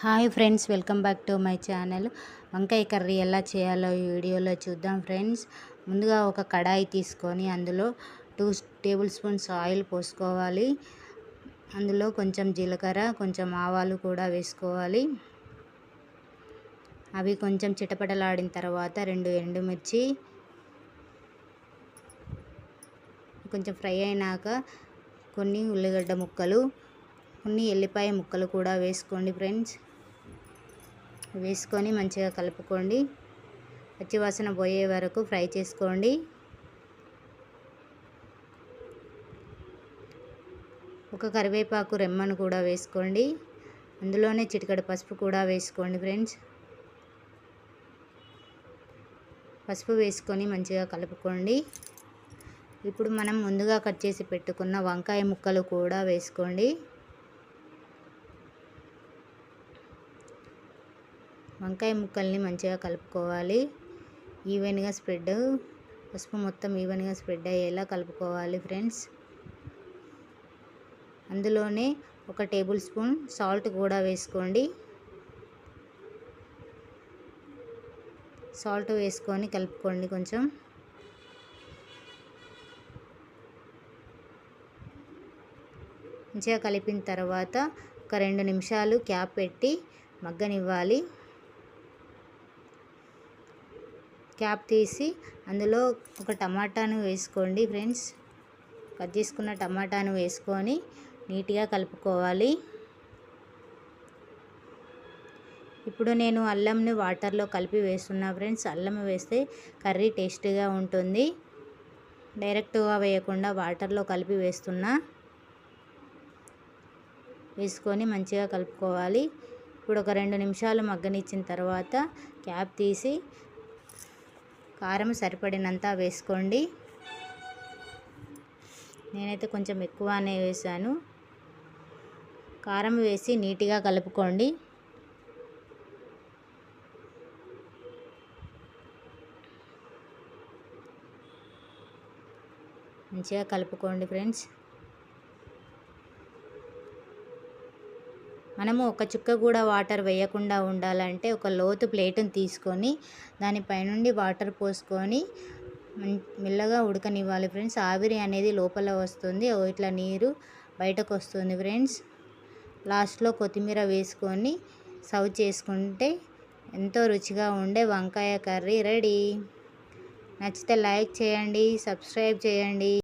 Hi friends welcome back to my channel. వంకాయ curry ఎలా చేయాలో ఈ వీడియోలో చూద్దాం ఫ్రెండ్స్. ముందుగా ఒక కడాయి తీసుకొని అందులో టూ టేబుల్ స్పూన్స్ ఆయిల్ పోసుకోవాలి. అందులో కొంచెం జీలకర్ర కొంచెం ఆవాలు కూడా వేసుకోవాలి. అవి కొంచెం చిటపటలాడిన తర్వాత రెండు ఎండుమిర్చి కొంచెం ఫ్రై అయినాక కొన్ని ఉల్లిగడ్డ ముక్కలు కొన్ని ఎల్లిపాయ ముక్కలు కూడా వేసుకోండి ఫ్రెండ్స్. వేసుకొని మంచిగా కలుపుకోండి. పచ్చివాసన పోయే వరకు ఫ్రై చేసుకోండి. ఒక కరివేపాకు రెమ్మను కూడా వేసుకోండి. అందులోనే చిటికడ పసుపు కూడా వేసుకోండి ఫ్రెండ్స్. పసుపు వేసుకొని మంచిగా కలుపుకోండి. ఇప్పుడు మనం ముందుగా కట్ చేసి పెట్టుకున్న వంకాయ ముక్కలు కూడా వేసుకోండి. వంకాయ ముక్కల్ని మంచిగా కలుపుకోవాలి. ఈవెన్గా స్ప్రెడ్ పసుపు మొత్తం ఈవెన్గా స్ప్రెడ్ అయ్యేలా కలుపుకోవాలి ఫ్రెండ్స్. అందులోనే ఒక టేబుల్ స్పూన్ సాల్ట్ కూడా వేసుకోండి. సాల్ట్ వేసుకొని కలుపుకోండి కొంచెం. మంచిగా కలిపిన తర్వాత ఒక రెండు నిమిషాలు క్యాప్ పెట్టి మగ్గనివ్వాలి. క్యాప్ తీసి అందులో ఒక టమాటాను వేసుకోండి ఫ్రెండ్స్. కట్ చేసుకున్న టమాటాను వేసుకొని నీట్గా కలుపుకోవాలి. ఇప్పుడు నేను అల్లంని వాటర్లో కలిపి వేస్తున్నా ఫ్రెండ్స్. అల్లం వేస్తే కర్రీ టేస్టీగా ఉంటుంది. డైరెక్ట్గా వేయకుండా వాటర్లో కలిపి వేస్తున్నా. వేసుకొని మంచిగా కలుపుకోవాలి. ఇప్పుడు ఒక రెండు నిమిషాలు మగ్గనిచ్చిన తర్వాత క్యాప్ తీసి కారం సరిపడినంత వేసుకోండి. నేనైతే కొంచెం ఎక్కువనే వేసాను. కారం వేసి నీట్గా కలుపుకోండి. మంచిగా కలుపుకోండి ఫ్రెండ్స్. మనము ఒక చుక్క కూడా వాటర్ వేయకుండా ఉండాలంటే ఒక లోతు ప్లేటును తీసుకొని దానిపైనుండి వాటర్ పోసుకొని మెల్లగా ఉడకనివ్వాలి ఫ్రెండ్స్. ఆవిరి అనేది లోపల వస్తుంది. ఇట్లా నీరు బయటకు వస్తుంది ఫ్రెండ్స్. లాస్ట్లో కొత్తిమీర వేసుకొని సర్వ్ చేసుకుంటే ఎంతో రుచిగా ఉండే వంకాయ కర్రీ రెడీ. నచ్చితే లైక్ చేయండి సబ్స్క్రైబ్ చేయండి.